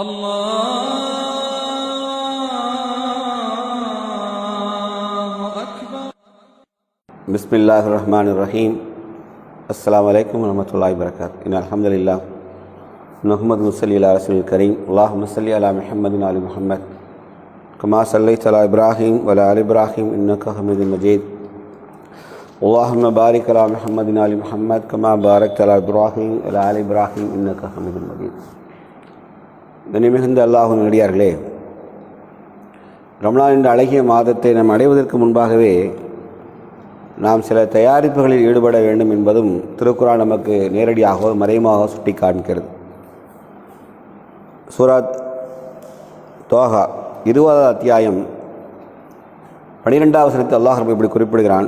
الله أكبر بسم الله الرحمن الرحيم السلام عليكم ورحمة الله وبركاته إن الحمد لله محمد صلى على رسول الكريم اللهم صل على محمد وعلى محمد كما صليت على إبراهيم وعلى நிமிகுந்த அல்லாஹும் நடிகார்களே ரம்லான் என்ற அழகிய மாதத்தை நாம் அடைவதற்கு முன்பாகவே நாம் சில தயாரிப்புகளில் ஈடுபட வேண்டும் என்பதும் திருக்குறான் நமக்கு நேரடியாக மறைமாக சுட்டி காண்கிறது. சூராத் தோஹா இருபதாவது அத்தியாயம் பனிரெண்டாவது சனத்தை அல்லாஹ் இப்படி குறிப்பிடுகிறான்.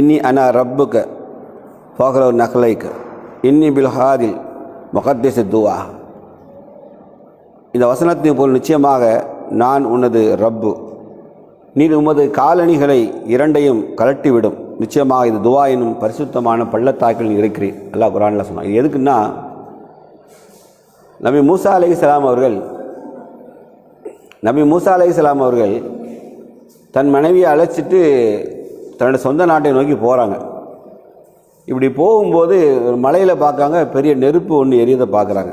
இன்னி அனா ரப்புக்கு ஃபோகரோ நகலைக்கு இன்னி பில்ஹாதில் முகத்தேச துவா இந்த வசனத்தின் போல் நிச்சயமாக நான் உனது ரப்பு. நீ உமது காலணிகளை இரண்டையும் கலட்டிவிடும் நிச்சயமாக இது துவா எனும் பரிசுத்தமான பள்ளத்தாக்கில் நீ இருக்கிறீர். அல்லா குரானில் சொன்னான். இது எதுக்குன்னா நபி மூசா அலைஹிஸ்ஸலாம் அவர்கள் நபி மூசா அலைஹிஸ்ஸலாம் அவர்கள் தன் மனைவியை அழைச்சிட்டு தன்னோட சொந்த நாட்டை நோக்கி போகிறாங்க இப்படி போகும்போது ஒரு மலையில் பார்க்காங்க பெரிய நெருப்பு ஒன்று எரியதை பார்க்குறாங்க.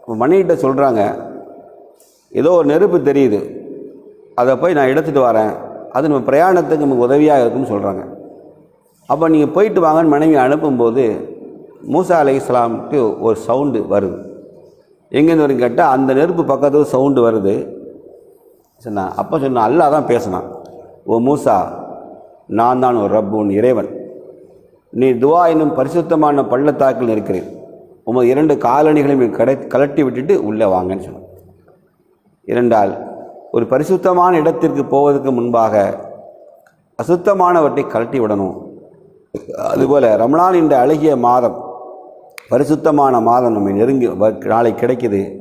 இப்போ மனைவிட்ட சொல்கிறாங்க ஏதோ ஒரு நெருப்பு தெரியுது. அதை போய் நான் எடுத்துகிட்டு வரேன். அது நம்ம பிரயாணத்துக்கு நமக்கு உதவியாக இருக்கும்னு சொல்கிறாங்க அப்போ நீங்கள் போயிட்டு வாங்கன்னு மனைவி அனுப்பும்போது மூசா அலை இஸ்லாமுக்கு ஒரு சவுண்டு வருது. எங்கேருந்து வரும் கேட்டால் அந்த நெருப்பு பக்கத்தில் சவுண்டு வருது. சொன்னான் அப்போ சொன்ன அல்லா தான் பேசினான். ஓ மூசா நான் தான் ஒரு ரப்பு உன் இறைவன். நீ துவா என்னும் பரிசுத்தமான பள்ளத்தாக்கில் இருக்கிறேன். உமது இரண்டு காலணிகளையும் கடை கலட்டி விட்டுட்டு உள்ளே வாங்கன்னு சொன்னான். இரண்டால் ஒரு பரிசுத்தமான இடத்திற்கு போவதற்கு முன்பாக அசுத்தமானவற்றை கழட்டி விடணும். அதுபோல் ரமணான் என்ற அழகிய மாதம் பரிசுத்தமான மாதம் நம்ம நெருங்கி வ- நாளை கிடைக்குது.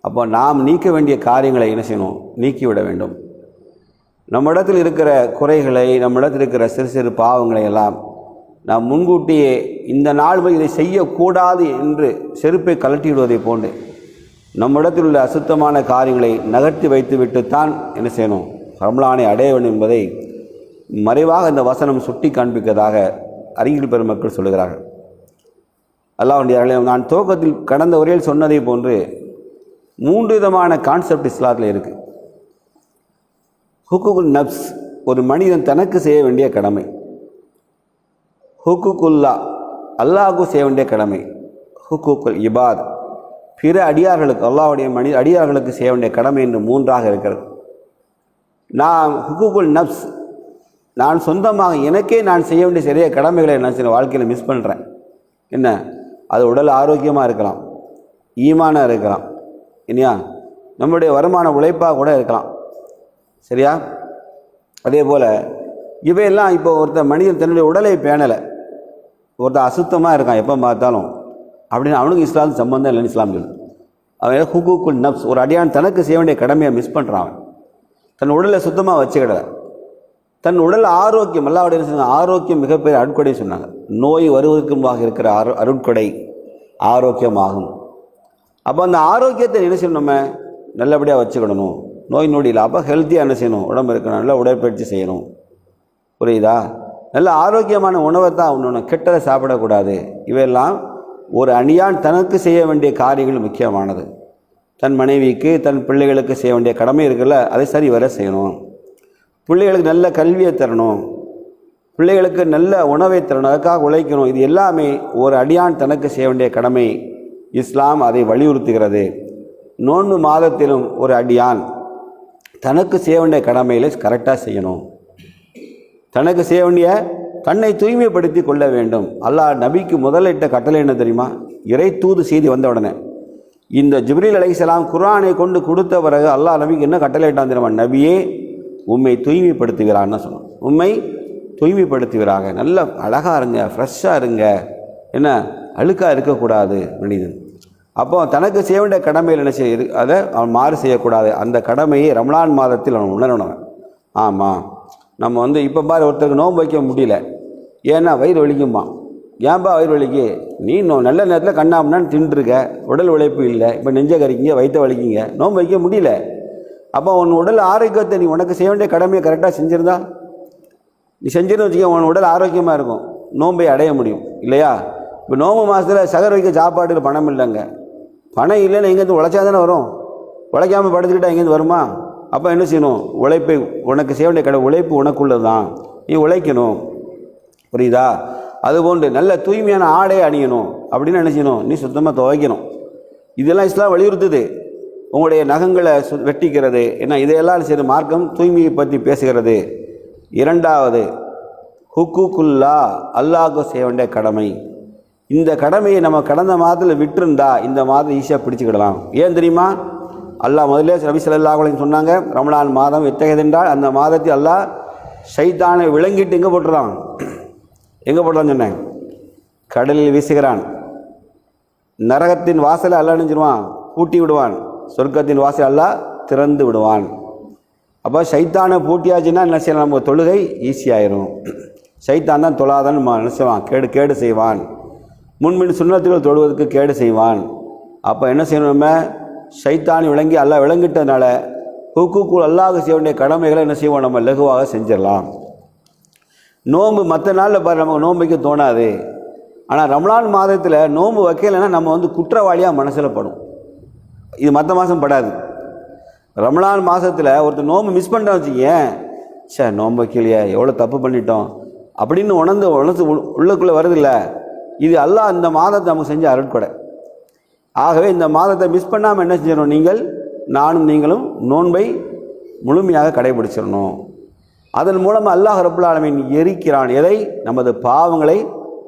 அப்போ நாம் நீக்க வேண்டிய காரியங்களை என்ன செய்யணும்? நீக்கிவிட வேண்டும். நம்மிடத்தில் இருக்கிற குறைகளை நம்மிடத்தில் இருக்கிற சிறு சிறு பாவங்களை எல்லாம் நாம் முன்கூட்டியே இந்த நாள் இதை செய்யக்கூடாது என்று செருப்பை கழட்டி விடுவதை போன்று நம்மிடத்தில் உள்ள அசுத்தமான காரியங்களை நகர்த்தி வைத்துவிட்டுத்தான் என்ன செய்யணும்? ரம்லானை அடைய வேண்டும் என்பதை மறைவாக இந்த வசனம் சுட்டி காண்பிப்பதாக அறிஞர் பெருமக்கள் சொல்லுகிறார்கள். அல்லாஹ்வுடைய நான் துவக்கத்தில் கடந்த உரையில் சொன்னதை போன்று மூன்று விதமான கான்செப்ட் இஸ்லாத்தில் இருக்குது ஹுக்குகுல் நப்ஸ் ஒரு மனிதன் தனக்கு செய்ய வேண்டிய கடமை. ஹுக்குகுல்லா அல்லாஹ்வுக்கு செய்ய வேண்டிய கடமை. ஹுக்குகுல் இபாத் பிற அடியார்களுக்கு அல்லாவுடைய மனித அடியார்களுக்கு செய்ய வேண்டிய கடமை என்று மூன்றாக இருக்கிறது. நான் ஹுக்குக்குல் நப்ஸ் நான் சொந்தமாக எனக்கே நான் செய்ய வேண்டிய சிறிய கடமைகளை நான் சில வாழ்க்கையில் மிஸ் பண்ணுறேன் என்ன? அது உடல் ஆரோக்கியமாக இருக்கலாம். ஈமானாக இருக்கலாம். இல்லையா நம்முடைய வருமான உழைப்பாக கூட இருக்கலாம். சரியா? அதே போல் இவையெல்லாம் இப்போ ஒருத்தன் மனிதன் தன்னுடைய உடலை பேணலை. ஒருத்தர் அசுத்தமாக இருக்கான் எப்போ பார்த்தாலும். அப்படின்னு அவனுக்கு இஸ்லாம் சம்பந்தம் இல்லைன்னு இஸ்லாம் சொல்லு அவன் ஹுகுக்குள் நப்ஸ் ஒரு அடியான் தனக்கு செய்ய வேண்டிய கடமையை மிஸ் பண்ணுறான் அவன். தன் உடலை சுத்தமாக வச்சுக்கிடல. தன் உடல் ஆரோக்கியம் அல்லாவுடைய சொன்னாங்க? ஆரோக்கியம் மிகப்பெரிய அருட்கொடை சொன்னாங்க. நோய் வருவதற்கு முன்பாக இருக்கிற அரு அருட்கொடை ஆரோக்கியமாகும். அப்போ அந்த ஆரோக்கியத்தை என்ன செய்யணும் நம்ம? நல்லபடியாக வச்சுக்கிடணும். நோய் நொடியில். அப்போ ஹெல்த்தியாக என்ன செய்யணும்? உடம்பு இருக்கணும். நல்லா உடற்பயிற்சி செய்யணும். புரியுதா? நல்ல ஆரோக்கியமான உணவை தான் உண்ணணும். கெட்டதை சாப்பிடக்கூடாது. இவையெல்லாம் ஒரு அணியான் தனக்கு செய்ய வேண்டிய காரியங்கள் முக்கியமானது. தன் மனைவிக்கு தன் பிள்ளைகளுக்கு செய்ய வேண்டிய கடமை இருக்குல்ல அதை சரி வர செய்யணும். பிள்ளைகளுக்கு நல்ல கல்வியை தரணும். பிள்ளைகளுக்கு நல்ல உணவை தரணும் அதுக்காக உழைக்கணும். இது எல்லாமே ஒரு அடியான் தனக்கு செய்ய வேண்டிய கடமை. இஸ்லாம் அதை வலியுறுத்துகிறது. நோன்பு மாதத்திலும் ஒரு அடியான் தனக்கு செய்ய வேண்டிய கடமையில் கரெக்டாக செய்யணும். தனக்கு செய்ய வேண்டிய தன்னை தூய்மைப்படுத்தி கொள்ள வேண்டும். அல்லாஹ் நபிக்கு முதலிட்ட கட்டளை என்ன தெரியுமா? இறை தூது செய்தி வந்த உடனே இந்த ஜிப்ரீல் அலைசலாம் குரானை கொண்டு கொடுத்த பிறகு அல்லாஹ் நபிக்கு என்ன கட்டளையிட்டான் தெரியுமா? நபியே உண்மை தூய்மைப்படுத்துகிறான்னு சொன்னோம் உண்மை தூய்மைப்படுத்துகிறாங்க நல்ல அழகாக இருங்க ஃப்ரெஷ்ஷாக இருங்க. என்ன? அழுக்காக இருக்கக்கூடாது மனிதன். அப்போ தனக்கு செய்ய வேண்டிய கடமையில் என்ன செய்ய அதை அவன் மாறு செய்யக்கூடாது. அந்த கடமையை ரமலான் மாதத்தில் அவன் உணரணும் ஆமாம் நம்ம வந்து இப்போ பாரு ஒருத்தருக்கு நோன்பு வைக்க முடியல. ஏன்னா வயிறு வலிக்குமா ஏன்பா வயிறு வலிக்கு? நீ நோ நல்ல நேரத்தில் கண்ணாமனான்னு தின்றுருக்க உடல் உழைப்பு இல்லை. இப்போ நெஞ்ச கறிக்கிங்க வயிற்ற வலிக்கிங்க. நோன்பு வைக்க முடியல. அப்போ உன் உடல் ஆரோக்கியத்தை நீ உனக்கு செய்ய வேண்டிய கடமையை கரெக்டாக செஞ்சுருந்தா? நீ செஞ்சுன்னு வச்சுக்க உன் உடல் ஆரோக்கியமாக இருக்கும். நோன்பை அடைய முடியும். இல்லையா? இப்போ நோம்பு மாதத்தில் சகர் வைக்க சாப்பாட்டுக்கு பணம் இல்லைங்க. பணம் இல்லைன்னு எங்கேருந்து உழைச்சா தானே வரும். உழைக்காமல் படுத்துக்கிட்டா எங்கேருந்து வருமா? அப்போ என்ன செய்யணும்? உழைப்பை உனக்கு செய்ய வேண்டிய கடை உழைப்பு உனக்குள்ளது தான் நீ உழைக்கணும். புரியுதா? அதுபோன்று நல்ல தூய்மையான ஆடை அணியணும். அப்படின்னு நினச்சிக்கணும். நீ சுத்தமாக துவைக்கணும். இதெல்லாம் இஸ்லாம் வலியுறுத்துது. உங்களுடைய நகங்களை சு வெட்டிக்கிறது. என்ன இதையெல்லாம் சரி மார்க்கம் தூய்மையை பற்றி பேசுகிறது. இரண்டாவது ஹுக்குக்குல்லா அல்லாஹு செய்ய வேண்டிய கடமை. இந்த கடமையை நம்ம கடந்த மாதத்தில் விட்டுருந்தா இந்த மாதம் ஈஸியாக பிடிச்சிக்கிடலாம். ஏன் தெரியுமா? அல்லாஹ் முதலே ரவி ஸல்லல்லாஹு சொன்னாங்க ரமலான் மாதம் எத்தகையதென்றால் அந்த மாதத்தில் அல்லாஹ் சைத்தானை விளங்கிட்டு எங்கே போட்டுறான் எங்கே போடலான்னு சொன்னேன். கடலில் வீசுகிறான். நரகத்தின் வாசலை அல்ல அணிஞ்சிருவான். பூட்டி விடுவான். சொர்க்கத்தின் வாசல் அல்ல திறந்து விடுவான். அப்போ சைத்தானை பூட்டியாச்சுன்னா என்ன செய்யலாம்? நம்ம தொழுகை ஈஸியாயிரும் சைத்தான் தான் தொழாதான் என்ன செய்வான்? கேடு கேடு செய்வான். முன்மின் சுண்ணத்துகள் தொழுவதற்கு கேடு செய்வான். அப்போ என்ன செய்யணும் நம்ம? விளங்கி அல்ல விளங்கிட்டதுனால ஹுக்குக்குள் அல்லாஹ் செய்ய வேண்டிய கடமைகளை என்ன செய்வோம்? நம்ம லகுவாக செஞ்சிடலாம். நோன்பு மற்ற நாளில் பாரு நமக்கு நோன்பு வைக்க தோணாது. ஆனால் ரமலான் மாதத்தில் நோன்பு வைக்கலைன்னா நம்ம வந்து குற்றவாளியாக மனசில் படும். இது மற்ற மாதம் படாது. ரமலான் மாதத்தில் ஒருத்தர் நோன்பு மிஸ் பண்ணிட்டோம் வச்சுக்கேன் சே நோன்பு வைக்கலையே எவ்வளோ தப்பு பண்ணிட்டோம். அப்படின்னு உணர்ந்து உணர்ந்து உள்- உள்ளுக்குள்ளே வருதில்ல. இது அல்லாஹ் இந்த மாதத்தை நமக்கு செஞ்ச அருட்கொடை. ஆகவே இந்த மாதத்தை மிஸ் பண்ணாமல் என்ன செஞ்சிடணும் நீங்கள்? நானும் நீங்களும் நோன்பை முழுமையாக கடைபிடிச்சிடணும். அதன் மூலமாக அல்லாஹ் ரபுல்லாலமின் எரிக்கிறான் எதை? நமது பாவங்களை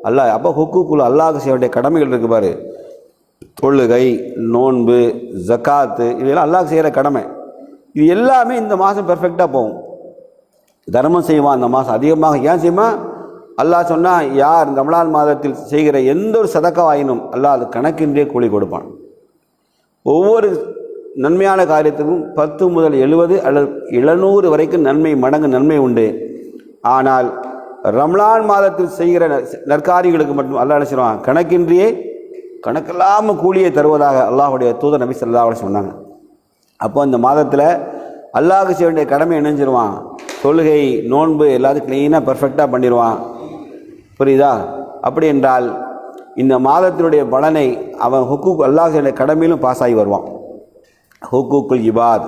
அல்லாஹ் அப்போ ஹுக்குக்குள்ள அல்லாஹ் செய்ய வேண்டிய கடமைகள் இருக்கு பாரு. தொழுகை நோன்பு ஜக்காத்து இதெல்லாம் அல்லாஹ் செய்கிற கடமை. இது எல்லாமே இந்த மாதம் பெர்ஃபெக்டாக போகும். தர்மம் செய்வான் அந்த மாதம் அதிகமாக ஏன் செய்யுமா? அல்லாஹ் சொன்னால் யார் இந்த ரமலான் மாதத்தில் செய்கிற எந்த ஒரு சதக்கவாயினும் அல்லாஹ் அது கணக்கின்றே கூலி கொடுப்பான். ஒவ்வொரு நன்மையான காரியத்துக்கும் பத்து முதல் எழுபது அல்லது எழுநூறு வரைக்கும் நன்மை மடங்கு நன்மை உண்டு. ஆனால் ரம்லான் மாதத்தில் செய்கிற நற்- நற்காரியங்களுக்கு மட்டும் அல்லாஹ் என்ன கணக்கின்றியே கணக்கில்லாமல் கூலியை தருவதாக அல்லாஹுடைய தூதர் நபி ஸல்லல்லாஹு சொன்னாங்க. அப்போ இந்த மாதத்தில் அல்லாஹுக்கு செய்ய வேண்டிய கடமை இணைஞ்சிருவான் தொழுகை நோன்பு எல்லாத்தையும் க்ளீனாக பர்ஃபெக்டாக பண்ணிடுவான் புரியுதா? அப்படி என்றால் இந்த மாதத்தினுடைய பலனை அவன் ஹுக்கு அல்லாஹ் கடமையிலும் பாஸ் ஆகி வருவான். ஹுக்கூக்குல் இபாத்.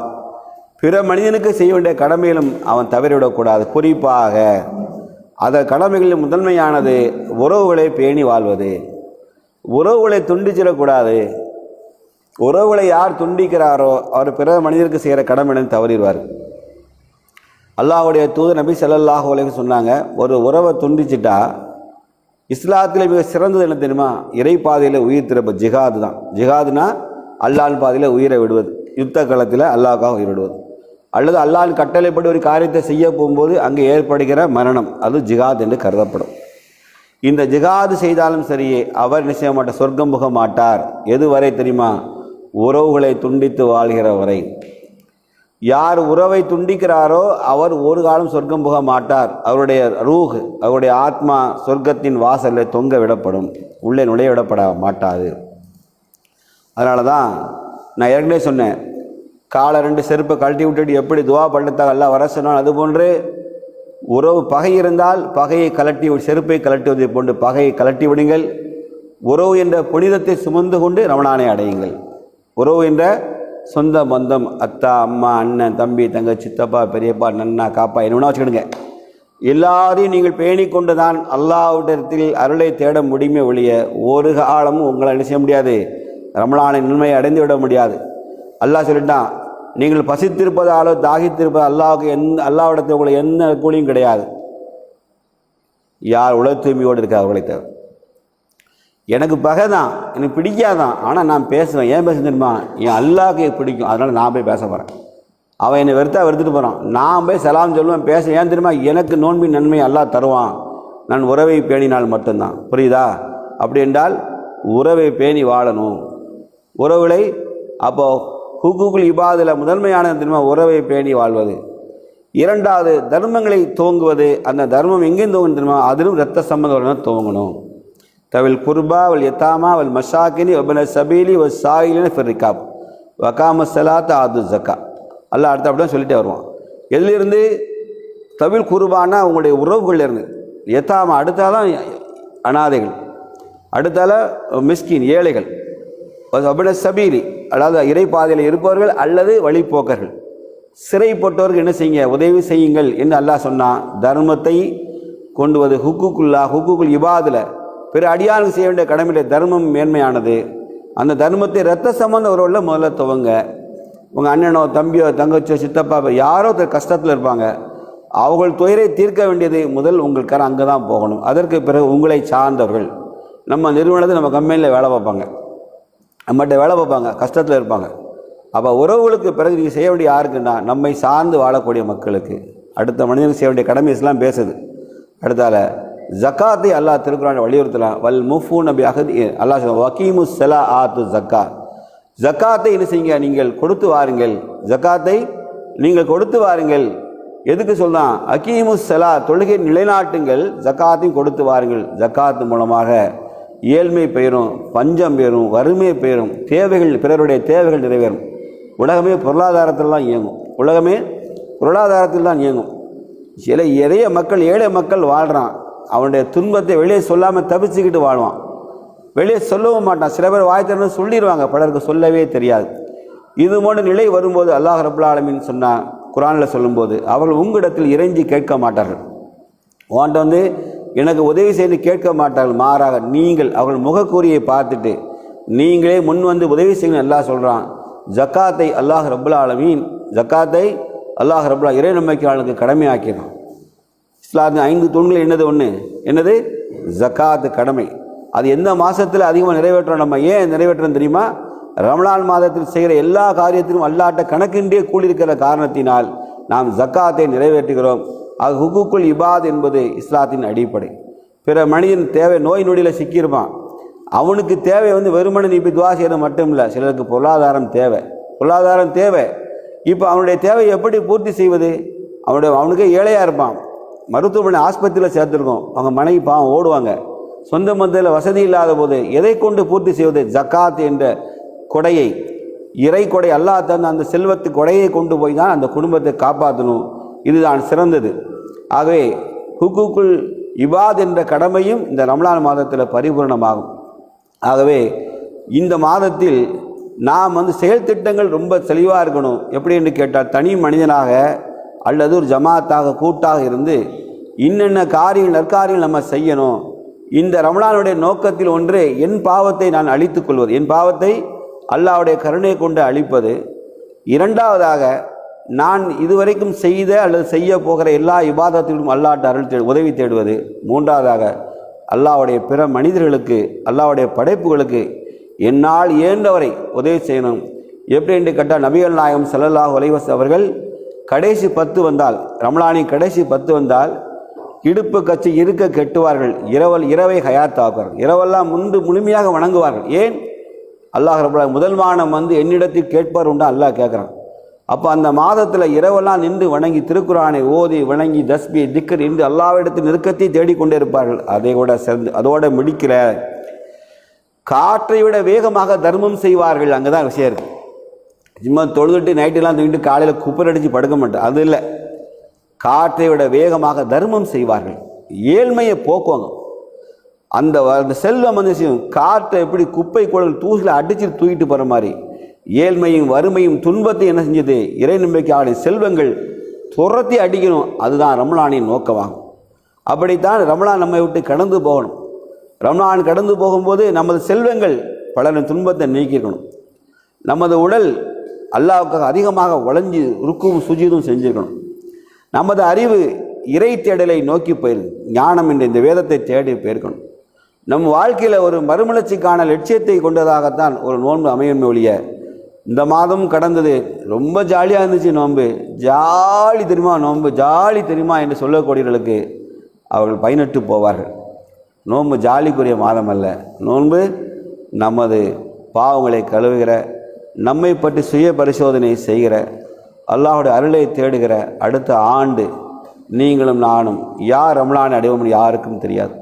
பிற மனிதனுக்கு செய்ய வேண்டிய கடமையிலும் அவன் தவறிவிடக்கூடாது. குறிப்பாக அந்த கடமைகளில் முதன்மையானது உறவுகளை பேணி வாழ்வது. உறவுகளை துண்டிச்சிடக்கூடாது. உறவுகளை யார் துண்டிக்கிறாரோ அவர் பிற மனிதருக்கு செய்கிற கடமையிலும் தவறிடுவார். அல்லாஹுடைய தூது நபி செல்லல்லாஹ் உலகம் சொன்னாங்க ஒரு உறவை துண்டிச்சிட்டா இஸ்லாத்தில் மிக சிறந்தது என்ன தெரியுமா? இறை பாதையில் உயிர் திறப்பு ஜிஹாது தான் ஜிஹாதுனா அல்லாஹ் பாதையில் உயிரை விடுவது. யுத்த களத்தில் அல்லாஹ்க்காக உயிரிடுவது. அல்லது அல்லாஹின் கட்டளைப்படி ஒரு காரியத்தை செய்ய போகும்போது அங்கே ஏற்படுகிற மரணம் அது ஜிகாத் என்று கருதப்படும். இந்த ஜிகாது செய்தாலும் சரியே அவர் என்ன செய்ய மாட்டார்? சொர்க்கம் புக மாட்டார். எதுவரை தெரியுமா? உறவுகளை துண்டித்து வாழ்கிற வரை. யார் உறவை துண்டிக்கிறாரோ அவர் ஒரு காலம் சொர்க்கம் புக மாட்டார். அவருடைய ரூஹ் அவருடைய ஆத்மா சொர்க்கத்தின் வாசலில் தொங்க விடப்படும். உள்ளே நுழைய விடப்பட மாட்டாது. அதனால தான் நான் ஏற்கனவே சொன்னேன் காலை ரெண்டு செருப்பை கழட்டி விட்டுட்டு எப்படி துவா பண்ணத்தாக எல்லாம் வர சொன்னால் அது போன்று உறவு பகை இருந்தால் பகையை கலட்டி செருப்பை கலட்டுவதை போன்று பகையை கலட்டி விடுங்கள். உறவு என்ற புனிதத்தை சுமந்து கொண்டு ரமணானை அடையுங்கள். உறவு என்ற சொந்த பந்தம் அத்தா அம்மா அண்ணன் தம்பி தங்க சித்தப்பா பெரியப்பா நன்னா காப்பா என்ன வச்சுக்கிடுங்க. எல்லாரையும் நீங்கள் பேணி கொண்டு தான் அல்லாவிடத்தில் அருளை தேட முடியுமே ஒழிய ஒரு காலமும் உங்களை என்ன செய்ய முடியாது? ரமணானை நன்மையை அடைந்து விட முடியாது. அல்லாஹ் சொல்லிட்டான் நீங்கள் பசித்திருப்பதாலோ தாகித்திருப்பதோ அல்லாவுக்கு எந் அல்லாவிடத்தில் உங்களை எந்த கூலியும் கிடையாது. யார் உலக தூய்மையோடு இருக்கா அவர்களை தவிர. எனக்கு பகை தான் எனக்கு பிடிக்காதான் ஆனால் நான் பேசுவேன். ஏன் பேச தெரியுமா? என் அல்லாவுக்கு பிடிக்கும். அதனால் நான் போய் பேச போகிறேன் அவன் என்னை வெறுத்தா வெறுத்துட்டு போகிறான் நான் போய் சலாம் சொல்லுவேன் பேச ஏன் தெரியுமா? எனக்கு நோன்பின் நன்மை அல்லா தருவான். நான் உறவை பேணினால் மட்டும்தான். புரியுதா? அப்படி என்றால் உறவை பேணி வாழணும். உறவுகளை அப்போது ஹுகுகுல் இபாதில் முதன்மையான தெரியுமா உறவை பேணி வாழ்வது. இரண்டாவது தர்மங்களை துவங்குவது அந்த தர்மம் எங்கேயும் துவங்கணும் தெரியுமா? அதிலும் ரத்த சம்பந்தம் துவங்கணும் தவில் குர்பா அவள் எத்தாமா அவள் மஷாக்கினி வபன சபீலி ஒரு சாயிலின ஃபிர்ரிகாப் வகாம சலாத் ஆது ஜக்கா. அல்ல அடுத்த அப்படியே சொல்லிட்டே வருவான். எதிலிருந்து? தவில் குருபானா உங்களுடைய உறவுகள்ல இருந்து அடுத்தாதான் அனாதைகள். அடுத்தால மிஸ்கின் ஏழைகள். அபின சபீலி அதாவது இறைப்பாதையில் இருப்பவர்கள் அல்லது வழிப்போக்கர்கள். சிறைப்பட்டோருக்கு என்ன செய்யுங்க? உதவி செய்யுங்கள் என்று அல்லாஹ் சொன்னால் தர்மத்தை கொண்டு வந்து ஹுக்குக்குல்லா ஹுக்குக்குள் இபாதில். பிற அடியானுக்கு செய்ய வேண்டிய கடமையில தர்மம் மேன்மையானது. அந்த தர்மத்தை ரத்த சம்மந்த உறவில் முதல்ல துவங்க. உங்கள் அண்ணனோ தம்பியோ தங்கச்சியோ சித்தப்பா யாரோ ஒருத்தர் கஷ்டத்தில் இருப்பாங்க. அவர்கள் துயரை தீர்க்க வேண்டியது முதல் உங்கள் கரை அங்கே தான் போகணும். அதற்கு பிறகு உங்களை சார்ந்தவர்கள். நம்ம நிறுவனத்தை நம்ம கம்பெனியில் வேலை பார்ப்பாங்க. நம்மகிட்ட வேலை பார்ப்பாங்க கஷ்டத்தில் இருப்பாங்க. அப்போ உறவுகளுக்கு பிறகு நீங்கள் செய்ய வேண்டிய யாருக்குன்னா நம்மை சார்ந்து வாழக்கூடிய மக்களுக்கு. அடுத்த மனிதனுக்கு செய்ய வேண்டிய கடமை இஸ்லாம் பேசுது. அடுத்தால ஜக்காத்தை அல்லாஹ் திருக்குறான் வலியுறுத்தலாம் வல் முஃபூ நபி அகதி அல்லாஹ் வக்கீமு செலா ஆத்து ஜக்கா. ஜக்காத்தை என்ன செய்யுங்க நீங்கள் கொடுத்து வாருங்கள். ஜக்காத்தை நீங்கள் கொடுத்து வாருங்கள். எதுக்கு சொல்றான்? அக்கீமு செலா தொழுகை நிலைநாட்டுங்கள். ஜக்காத்தையும் கொடுத்து வாருங்கள். ஜக்காத்து மூலமாக ஏழ்மை பெயரும் பஞ்சம் பெயரும் வறுமை பெயரும் தேவைகள் பிறருடைய தேவைகள் நிறைவேறும். உலகமே பொருளாதாரத்தில் தான் இயங்கும். உலகமே பொருளாதாரத்தில் தான் இயங்கும். சில எளிய மக்கள் ஏழை மக்கள் வாழ்கிறான் அவனுடைய துன்பத்தை வெளியே சொல்லாமல் தவிச்சுக்கிட்டு வாழ்வான். வெளியே சொல்லவும் மாட்டான். சில பேர் வாய் சொல்லிடுவாங்க பலருக்கு சொல்லவே தெரியாது. இது போன்ற நிலை வரும்போது அல்லாஹ் ரபுல் ஆலமின்னு சொன்னா குரானில் சொல்லும்போது அவர்கள் உங்களிடத்தில் இறைஞ்சி கேட்க மாட்டார்கள். உன்ட்ட வந்து எனக்கு உதவி செய்து கேட்க மாட்டார்கள். மாறாக நீங்கள் அவர்கள் முகக்கூறியை பார்த்துட்டு நீங்களே முன் வந்து உதவி செய்யணும் எல்லாம் சொல்கிறான் ஜக்காத்தை அல்லாஹ் ரபுல் ஆலமீன் ஜக்காத்தை அல்லாஹ் ரபுல்லா இறை நம்பிக்கையாளருக்கு கடமையாக்கிறான் இஸ்லாத்தின் ஐந்து தூண்கள் என்னது ஒன்று என்னது? ஜக்காத்து கடமை. அது எந்த மாதத்தில் அதிகமாக நிறைவேற்றோம் நம்ம ஏன் நிறைவேற்றோம் தெரியுமா? ரமலான் மாதத்தில் செய்கிற எல்லா காரியத்திலும் அல்லாட்ட கணக்கின்றே கூடியிருக்கிற காரணத்தினால் நாம் ஜக்காத்தை நிறைவேற்றுகிறோம். அது ஹுக்குக்குள் இபாத் என்பது இஸ்லாத்தின் அடிப்படை. பிற மனிதன் தேவை நோய் நொடியில் சிக்கியிருப்பான். அவனுக்கு தேவை வந்து வெறுமனை நீ துவா செய்கிறது மட்டும் இல்லை சிலருக்கு பொருளாதாரம் தேவை. பொருளாதாரம் தேவை. இப்போ அவனுடைய தேவை எப்படி பூர்த்தி செய்வது? அவனுடைய அவனுக்கே ஏழையாக இருப்பான். மருத்துவமனை ஆஸ்பத்திரியில் சேர்த்துருக்கோம். அவங்க மனைவி பாவம் ஓடுவாங்க. சொந்த மந்தத்தில் வசதி இல்லாத போது எதை கொண்டு பூர்த்தி செய்வது? ஜக்காத் என்ற கொடையை இறை கொடை அல்லா தந்த அந்த செல்வத்து கொடையை கொண்டு போய் தான் அந்த குடும்பத்தை காப்பாற்றணும் இதுதான் சிறந்தது. ஆகவே ஹுக்குக்குள் இபாத் என்ற கடமையும் இந்த ரம்லான் மாதத்தில் பரிபூர்ணமாகும். ஆகவே இந்த மாதத்தில் நாம் வந்து செயல் திட்டங்கள் ரொம்ப தெளிவாக இருக்கணும். எப்படி என்று கேட்டால் தனி மனிதனாக அல்லது ஒரு ஜமாத்தாக கூட்டாக இருந்து இன்னென்ன காரியங்கள் நற்காரியங்கள் நம்ம செய்யணும். இந்த ரமலானுடைய நோக்கத்தில் ஒன்று என் பாவத்தை நான் அழித்துக் கொள்வது. என் பாவத்தை அல்லாவுடைய கருணை கொண்டு அழிப்பது. இரண்டாவதாக நான் இதுவரைக்கும் செய்த அல்லது செய்ய போகிற எல்லா இபாதத்திலும் அல்லாட்ட அருள் தே உதவி தேடுவது. மூன்றாவதாக அல்லாஹ்வுடைய பிற மனிதர்களுக்கு அல்லாவுடைய படைப்புகளுக்கு என்னால் இயன்றவரை உதவி செய்யணும். எப்படி என்று கேட்டால் நபிகள் நாயகம் ஸல்லல்லாஹு அலைஹி அவர்கள் கடைசி பத்து வந்தால் ரமலானின் கடைசி பத்து வந்தால் இடுப்பு கச்சி இருக்க கெட்டுவார்கள். இரவல் இரவை ஹயாத்தாக்குவார்கள். இரவெல்லாம் முன்பு முழுமையாக வணங்குவார்கள். ஏன்? அல்லாஹ் ரபுல்லா முதல் மானம் வந்து என்னிடத்தில் கேட்பார் உண்டா? அல்லாஹ் கேட்குறான். அப்போ அந்த மாதத்தில் இரவெல்லாம் நின்று வணங்கி திருக்குறானை ஓதி வணங்கி தஸ்பி திக்கர் இன்று அல்லாவிடத்தில் நெருக்கத்தை தேடிக்கொண்டே இருப்பார்கள் அதை கூட சேர்ந்து அதோட முடிக்கிற காற்றை விட வேகமாக தர்மம் செய்வார்கள். அங்கே தான் விஷயம் இருக்குது சும்மா தொழுதுட்டு நைட்டெல்லாம் தூங்கிட்டு காலையில் குப்பரடிச்சு அடித்து படுக்க மாட்டேன். அது இல்லை. காற்றை விட வேகமாக தர்மம் செய்வார்கள். ஏழ்மையை போக்குவாங்க. அந்த அந்த செல்வம் வந்து செய்யும் காற்றை எப்படி குப்பை குழல் தூசில் அடிச்சு தூக்கிட்டு போகிற மாதிரி. ஏழ்மையும் வறுமையும் துன்பத்தை என்ன செஞ்சது? இறை நம்பிக்கையாளர் செல்வங்கள் துரத்தி அடிக்கணும். அதுதான் ரமலானின் நோக்கமாகும். அப்படித்தான் ரமலான் நம்மை விட்டு கடந்து போகணும். ரமலான் கடந்து போகும்போது நமது செல்வங்கள் பலரின் துன்பத்தை நீக்கிக்கணும் நமது உடல் அல்லாவுக்காக அதிகமாக உழைஞ்சி ருக்கும் சுஜிதும் செஞ்சுக்கணும் நமது அறிவு இறை தேடலை நோக்கி போயிருக்கு ஞானம் என்ற இந்த வேதத்தை தேடி போயிருக்கணும். நம் வாழ்க்கையில் ஒரு மறுமலர்ச்சிக்கான லட்சியத்தை கொண்டதாகத்தான் ஒரு நோன்பு அமையுமே ஒழிய இந்த மாதம் கடந்தது. ரொம்ப ஜாலியாக இருந்துச்சு நோன்பு. ஜாலி தெரியுமா நோன்பு? ஜாலி தெரியுமா என்று சொல்லக்கூடியவர்களுக்கு அவர்கள் பயனட்டு போவார்கள். நோன்பு ஜாலிக்குரிய மாதம் அல்ல. நோன்பு நமது பாவங்களை கழுவுகிற நம்மை பற்றி சுய பரிசோதனை செய்கிற அல்லாஹுடைய அருளை தேடுகிற அடுத்த ஆண்டு நீங்களும் நானும் யார் ரமலான் அடைவோம்னு யாருக்கும் தெரியாது.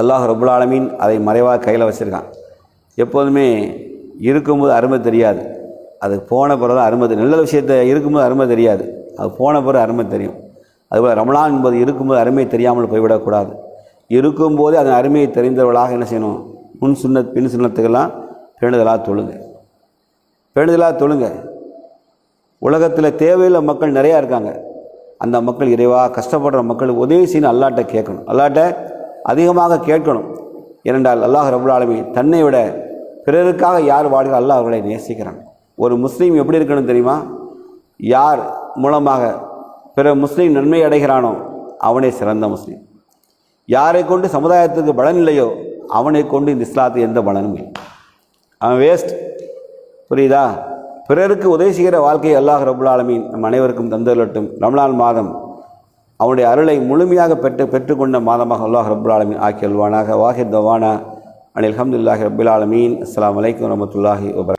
அல்லாஹ் ரபுல் ஆலமீன் அதை மறைவாக கையில் வச்சுருக்கான். எப்போதுமே இருக்கும்போது அருமை தெரியாது. அது போன பிறகு தான் அருமை தெரியும். நல்ல விஷயத்தை இருக்கும்போது அருமை தெரியாது. அது போன பிறகு அருமை தெரியும். அதுபோல் ரமலான் என்பது இருக்கும்போது அருமை தெரியாமல் போய்விடக்கூடாது இருக்கும்போதே அதன் அருமையை தெரிந்தவர்களாக என்ன செய்யணும்? முன் சுண்ணத் பின் சுண்ணத்துக்கெல்லாம் பேணுதலாக தொழுங்க. பேணுதலாக தொழுங்க. உலகத்தில் தேவையில்லை மக்கள் நிறையா இருக்காங்க. அந்த மக்கள் இறைவாக கஷ்டப்படுற மக்களுக்கு உதவி செய்யணும் அல்லாட்ட கேட்கணும். அல்லாட்ட அதிகமாக கேட்கணும். ஏனென்றால் அல்லாஹ் ரபுல் ஆலமி தன்னை விட பிறருக்காக யார் வாழ்கிறார் அல்லாஹ் அவர்களை நேசிக்கிறான். ஒரு முஸ்லீம் எப்படி இருக்கணும் தெரியுமா? யார் மூலமாக பிற முஸ்லீம் நன்மை அடைகிறானோ அவனே சிறந்த முஸ்லீம். யாரை கொண்டு சமுதாயத்துக்கு பலன் இல்லையோ அவனை கொண்டு இந்த இஸ்லாத்துக்கு எந்த பலனும் இல்லை. அவன் வேஸ்ட் புரியுதா? பிறருக்கு உதவி செய்கிற வாழ்க்கையை அல்லாஹ் ரபுல் ஆலமீன் நம் அனைவருக்கும் தந்துள்ளட்டும் ரம்லான் மாதம் அவனுடைய அருளை முழுமையாக பெற்று பெற்றுக்கொண்ட மாதமாக அல்லாஹ் ரபுல் ஆலமீன் ஆக்கி அல்வானாக. வாஹித் தவானா. அனில் அஹமதுல்லாஹி ரபுல் ஆலமீன் அஸ்ஸலாமு அலைக்கும் வரமத்துல்லாஹி வபரக்